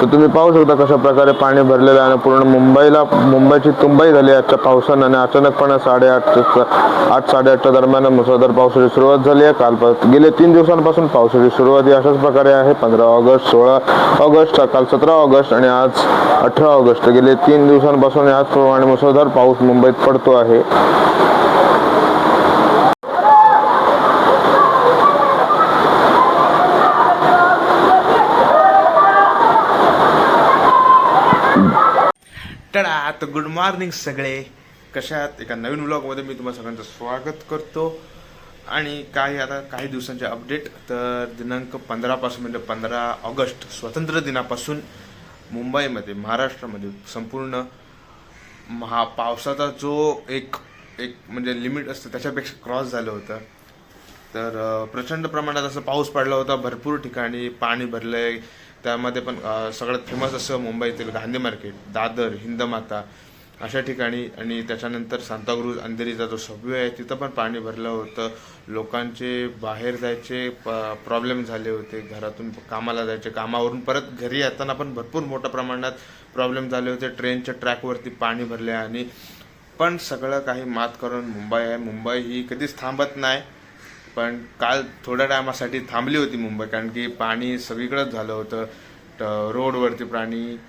तर तुम्ही पाहू शकता कशा प्रकारे पाणी भरलेलं आहे आणि पूर्ण मुंबईला मुंबईची तुंबई झाली आजच्या पावसानं आणि अचानकपणे साडेआठ आठ साडेआठच्या दरम्यान मुसळधार पावसाची सुरुवात झाली आहे. काल गेले तीन दिवसांपासून पावसाची सुरुवात ही अशाच प्रकारे आहे. पंधरा ऑगस्ट सोळा ऑगस्ट काल सतरा ऑगस्ट आणि आज अठरा ऑगस्ट. गेले तीन दिवसांपासून याचप्रमाणे मुसळधार पाऊस मुंबईत पडतो आहे. तर आता गुड मॉर्निंग सगळे. कशात? एका नवीन व्लॉगमध्ये मी तुम्हाला सगळ्यांचं स्वागत करतो. आणि काही आता काही दिवसांचे अपडेट तर दिनांक पंधरापासून म्हणजे पंधरा ऑगस्ट स्वातंत्र्य दिनापासून मुंबईमध्ये महाराष्ट्रामध्ये संपूर्ण महा पावसाचा जो एक एक म्हणजे लिमिट असतं त्याच्यापेक्षा क्रॉस झालं होतं. तर प्रचंड प्रमाणात असं पाऊस पडला होता भरपूर ठिकाणी पाणी भरलं आहे त्यामध्ये पण सगळ्यात फेमस असं मुंबईतील गांधी मार्केट दादर हिंदमाता अशा ठिकाणी आणि त्याच्यानंतर सांताक्रूज अंधेरीचा जो सबवे आहे तिथं पण पाणी भरलं होतं. लोकांचे बाहेर जायचे प्रॉब्लेम झाले होते. घरातून कामाला जायचे कामावरून परत घरी येताना पण भरपूर मोठ्या प्रमाणात प्रॉब्लेम झाले होते. ट्रेनच्या ट्रॅकवरती पाणी भरले आणि पण सगळं काही मात करून मुंबई आहे. मुंबई ही कधीच थांबत नाही. पण काल थोड्या टायमासाठी थांबली होती मुंबई कारण की पाणी सगळीकडंच झालं होतं. ट- रोडवरती प्राणी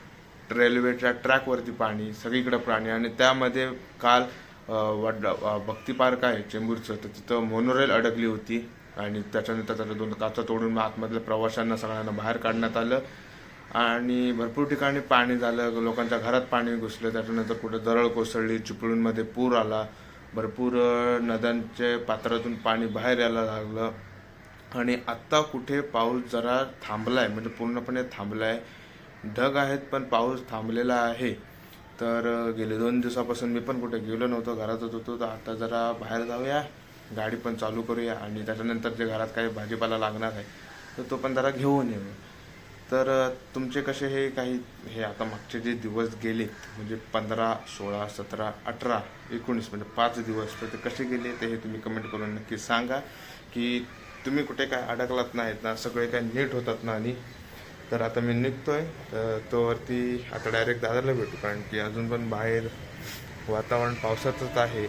रेल्वेच्या ट्रॅकवरती पाणी सगळीकडं प्राणी आणि त्यामध्ये काल वड भक्ती पार्क आहे चेंबूरचं. तर तिथं मोनोरेल अडकली होती. आणि त्याच्यानंतर त्याला दोन काचा तोडून मग आतमधल्या प्रवाशांना सगळ्यांना बाहेर काढण्यात आलं. आणि भरपूर ठिकाणी पाणी झालं. लोकांच्या घरात पाणी घुसलं. त्याच्यानंतर कुठं दरड कोसळली चिपळूणमध्ये पूर आला. भरपूर नद्यांचे पात्रातून पाणी बाहेर यायला लागलं. आणि आत्ता कुठे पाऊस जरा थांबलाय म्हणजे पूर्णपणे थांबलाय. ढग आहेत पण पाऊस थांबलेला आहे. तर गेले दोन दिवसापासून मी पण कुठे गेलो नव्हतो घरातच होतो तर आता जरा बाहेर जाऊया गाडी पण चालू करूया. आणि त्याच्यानंतर जे घरात काही भाजीपाला लागणार आहे तर तो पण जरा घेऊन येऊ तर तुमचे कसे हे काही हे आता मागचे जे दिवस गेलेत म्हणजे पंधरा सोळा सतरा अठरा एकोणीस म्हणजे पाच दिवस तर ते कसे गेले ते हे तुम्ही कमेंट करून नक्की सांगा. की तुम्ही कुठे काय अडकलात नाहीत ना सगळे काय नीट होतात ना आणि? तर आता मी निघतोय तर तोवरती आता डायरेक्ट दादरला भेटू कारण की अजून पण बाहेर वातावरण पावसाचंच आहे.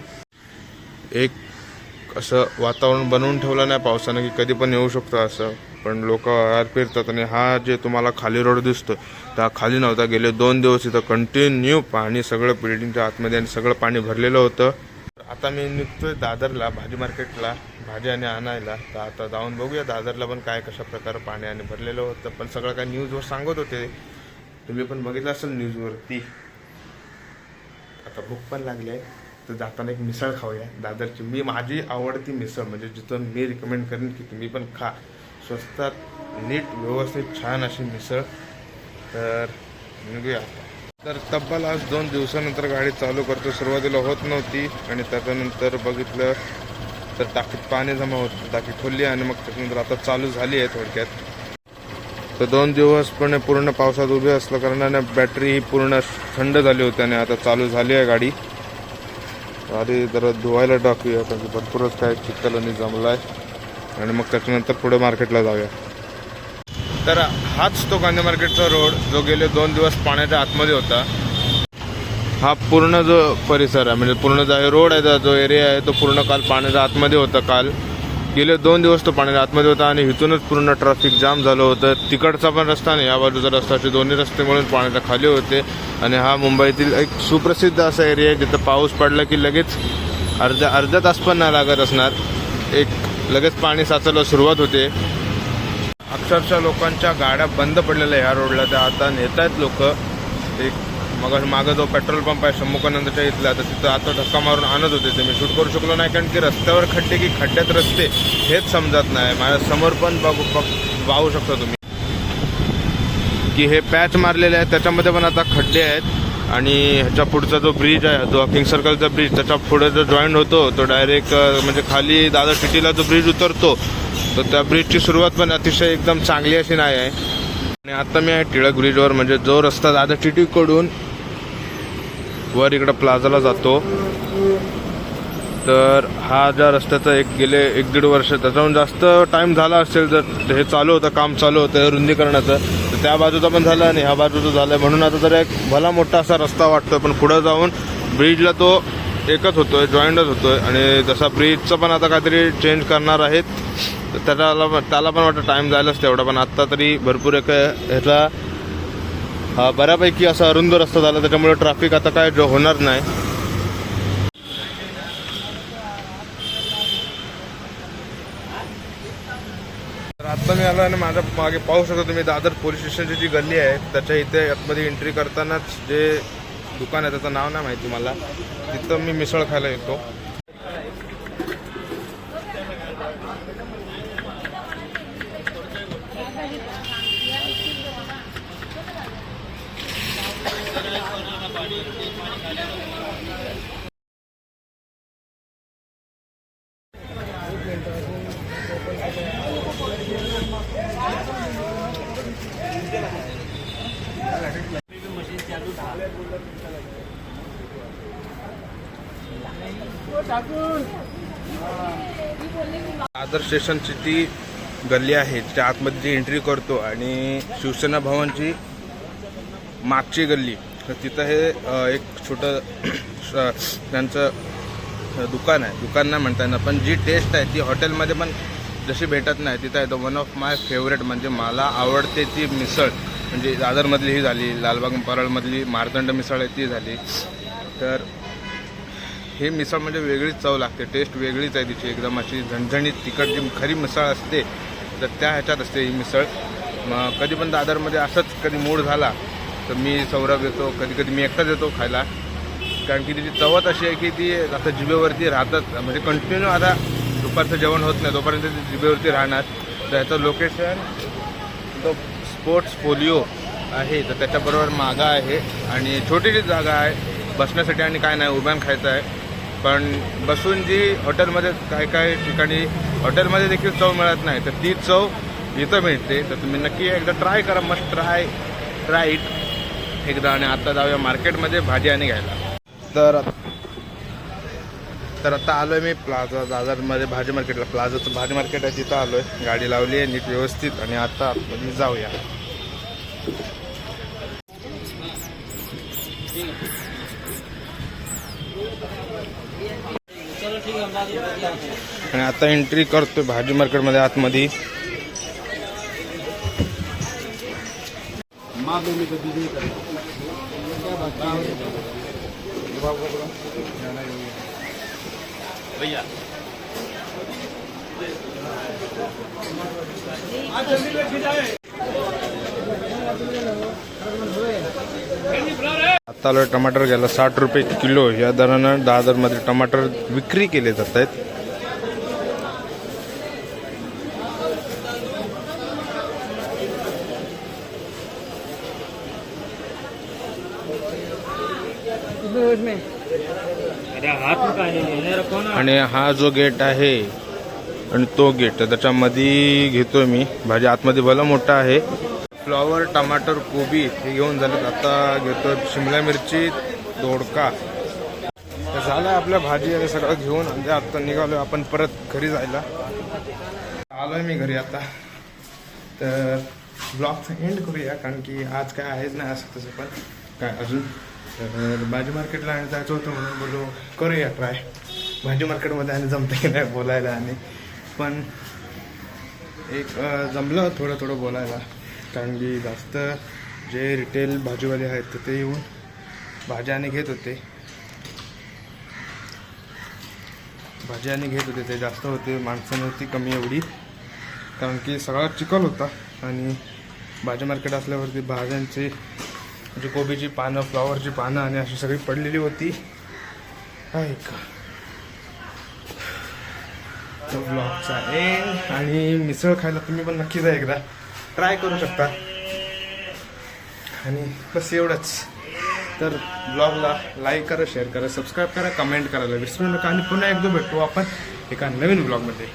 एक असं वातावरण बनवून ठेवलं नाही पावसानं की कधी पण येऊ शकतं असं. पण लोक आर फिरतात आणि हा जे तुम्हाला खाली रोड दिसतो त्या खाली नव्हता गेले दोन दिवस इथं कंटिन्यू पाणी सगळं बिल्डिंगच्या आतमध्ये आणि सगळं पाणी भरलेलं होतं. आता मी निघतोय दादरला भाजी मार्केटला भाजी आणि आणायला. तर आता जाऊन बघूया दादरला पण काय कशा प्रकारे पाणी आणि भरलेलं होतं. पण सगळं काय न्यूजवर सांगत होते. तुम्ही पण बघितलं असेल न्यूजवरती आता भूक पण लागली आहे. तर जाताना एक मिसळ खाऊया. दादरची मी माझी आवडती मिसळ म्हणजे जिथं मी रिकमेंड करेन की तुम्ही पण खा. स्वस्तात नीट व्यवस्थित छान अशी मिसळ. तर निघूया तर तब्बल आज दोन दिवसानंतर गाडी चालू करतो. सुरुवातीला होत नव्हती आणि त्याच्यानंतर बघितलं तर टाकीत पाणी जमा होत टाकी खोलली आणि मग त्याच्यानंतर आता चालू झाली आहे थोडक्यात. तर दोन दिवस पण पूर्ण पावसात उभे असल्या कारणाने बॅटरी ही पूर्ण थंड झाली होती आणि आता चालू झाली आहे गाडी. गाडी जरा धुवायला टाकूया कारण की भरपूरच काय चिखल आणि जमलाय. आणि मग त्याच्यानंतर पुढे मार्केटला जाऊया. तर हाच तो कांदे मार्केटचा रोड जो गेले दोन दिवस पाण्याच्या आतमध्ये होता. हा पूर्ण जो परिसर आहे म्हणजे पूर्ण जो रोड आहे जो एरिया आहे तो पूर्ण काल पाण्याच्या आतमध्ये होता काल. गेले दोन दिवस तो पाण्याच्या आतमध्ये होता आणि इथूनच पूर्ण ट्रॅफिक जाम झालं होतं. तिकडचा पण रस्ता आणि या बाजूचा रस्ता असे दोन्ही रस्ते मिळून पाण्याच्या खाली होते. आणि हा मुंबईतील एक सुप्रसिद्ध असा एरिया आहे जिथं पाऊस पडला की लगेच अर्ध्या अर्ध्या तास पण नाही लागत असणार. एक लगेच पाणी साचायला सुरुवात होते. अक्षरशः लोकांच्या गाड्या बंद पडलेल्या ह्या रोडला. त्या आता नेत आहेत लोक एक मग मागं जो पेट्रोल पंप आहे शंभूकानंदच्या इथला तर तिथं आता धक्का मारून आणत होते ते. मी शूट करू शकलो नाही कारण की रस्त्यावर खड्डे की खड्ड्यात रस्ते हेच समजत नाही. माझ्यासमोर पण बघू बघ पाहू शकता तुम्ही. की हे पॅच मारलेले आहेत त्याच्यामध्ये पण आता खड्डे आहेत. आणि ह्याच्या पुढचा जो ब्रिज आहे जो किंग सर्कलचा ब्रिज त्याच्या पुढे जो जॉईंट होतो तो डायरेक्ट म्हणजे खाली दादर सिटीला जो ब्रिज उतरतो तर त्या ब्रिजची सुरुवात पण अतिशय एकदम चांगली अशी नाही आहे. आणि आता मी आहे टिळक ब्रिजवर म्हणजे जो रस्ता दादर सिटीकडून वर इकडं प्लाझाला जातो. तर हा ज्या रस्त्याचा एक गेले एक दीड वर्ष त्याच्याहून जास्त टाईम झाला असेल जर हे चालू होतं काम चालू होतं रुंदीकरणाचं तर त्या बाजूचा पण झालं आणि ह्या बाजूचं झालं. म्हणून आता तर एक भला मोठा असा रस्ता वाटतोय पण पुढं जाऊन ब्रिजला तो एकच होतोय जॉईंटच होतोय. आणि जसा ब्रिजचं पण आता काहीतरी चेंज करणार आहेत तर त्याला पण- त्याला पण वाटतं टाईम जायलाच तेवढा पण आत्ता तरी भरपूर एक ह्याचा हा बऱ्यापैकी असा अरुंद रस्ता झाला त्याच्यामुळे ट्रॅफिक आता काय होणार नाही. तर आत्ता मी आलो आणि माझ्या मागे पाहू शकता तुम्ही दादर पोलीस स्टेशनची जी गल्ली आहे त्याच्या इथे आतमध्ये एंट्री करतानाच जे दुकान आहे त्याचं नाव नाही माहिती मला. तिथं मी मिसळ खायला येतो. दादर स्टेशनची ती गल्ली आहे त्या आतमध्ये जी एंट्री करतो आणि शिवसेना भवनची मागची गल्ली. तर तिथं हे एक छोटं श- त्यांचं दुकान आहे. दुकान नाही म्हणता येणार पण जी टेस्ट आहे ती हॉटेलमध्ये पण जशी भेटत नाही तिथं आहे the one of my favourite म्हणजे मला आवडते ती मिसळ. म्हणजे दादरमधली ही झाली लालबाग परळमधली मारदंड मिसळ आहे ती झाली. तर हे मिसळ म्हणजे वेगळीच चव लागते टेस्ट वेगळीच आहे तिची. एकदम अशी झणझणीत तिखट जी खरी मिसळ असते तर त्या ह्याच्यात असते ही मिसळ. मग कधी पण दादरमध्ये असंच कधी मूड झाला तर मी सौरभ येतो कधी कधी मी एकटाच येतो खायला. कारण की तिची चवत अशी आहे की ती आता जिभेवरती राहतात. म्हणजे कंटिन्यू आता दुपारचं जेवण होत नाही तोपर्यंत ती जिभेवरती राहणार. तर ह्याचं लोकेशन तो स्पोर्ट्स पोलिओ आहे. तर त्याच्याबरोबर मागा आहे. आणि छोटीशी जागा आहे. बसण्यासाठी आणि काय नाही उभ्यान खायचं आहे. पण बसून जी हॉटेलमध्ये काय काय ठिकाणी हॉटेलमध्ये देखील चव मिळत नाही. तर ती चव इथं मिळते. तर तुम्ही नक्की एकदा ट्राय करा. मस्ट ट्राय ट्राय इट एकदा आणि आता जाऊया मार्केटमध्ये भाजी आणि घ्यायला. तर तर आता आलोय मी प्लाझा दादरमध्ये भाजी मार्केटला. प्लाझाचं भाजी मार्केट आहे तिथं आलोय. गाडी लावली आहे नीट व्यवस्थित. आणि आता आतमध्ये जाऊया. आणि आता एंट्री करतोय भाजी मार्केटमध्ये आतमध्ये. आता आलोय टमाटर घ्यायला साठ रुपये किलो. या दरानं दहा दादरमध्ये टमाटर विक्री केले जात आहेत अरे हाथ में काहे लेने रखो ना आणि हा जो गेट आहे आणि तो गेट त्याच्यामध्ये घेतोय मी. भाजी आतमध्ये भलं मोठा आहे. फ्लॉवर टमाटर कोबी हे घेऊन झालं आता घेतोय शिमला मिरची दोडका. तर झालं आपल्या भाजी आणि सगळं घेऊन. म्हणजे आता निघालो आपण परत घरी जायला. आलोय मी घरी आता. तर ब्लॉगचा एंड करूया कारण की आज काय आहेच नाही असं तसं पण. काय अजून? तर भाजी मार्केटला आणि जायचं होतं म्हणून बोलू करूया ट्राय भाजी मार्केटमध्ये आणि जमतं की नाही बोलायला आणि पण एक जमलं थोडं थोडं बोलायला. कारण की जास्त जे रिटेल भाजीवाले आहेत तर ते येऊन भाज्या आणि घेत होते. भाज्या आणि घेत होते ते जास्त होते माणसं नव्हती कमी एवढी. कारण की सगळा चिकल होता आणि भाजी मार्केट असल्यावरती भाज्यांचे म्हणजे कोबीची पानं फ्लॉवरची पानं आणि अशी सगळी पडलेली होती. आहे का ब्लॉगचा एंड. आणि मिसळ खायला तुम्ही पण नक्की जा एकदा. ट्राय करू शकता. आणि बस एवढंच. तर ब्लॉगला लाईक करा शेअर करा सबस्क्राईब करा कमेंट करायला विसरू नका. आणि पुन्हा एकदा भेटू आपण एका नवीन ब्लॉगमध्ये.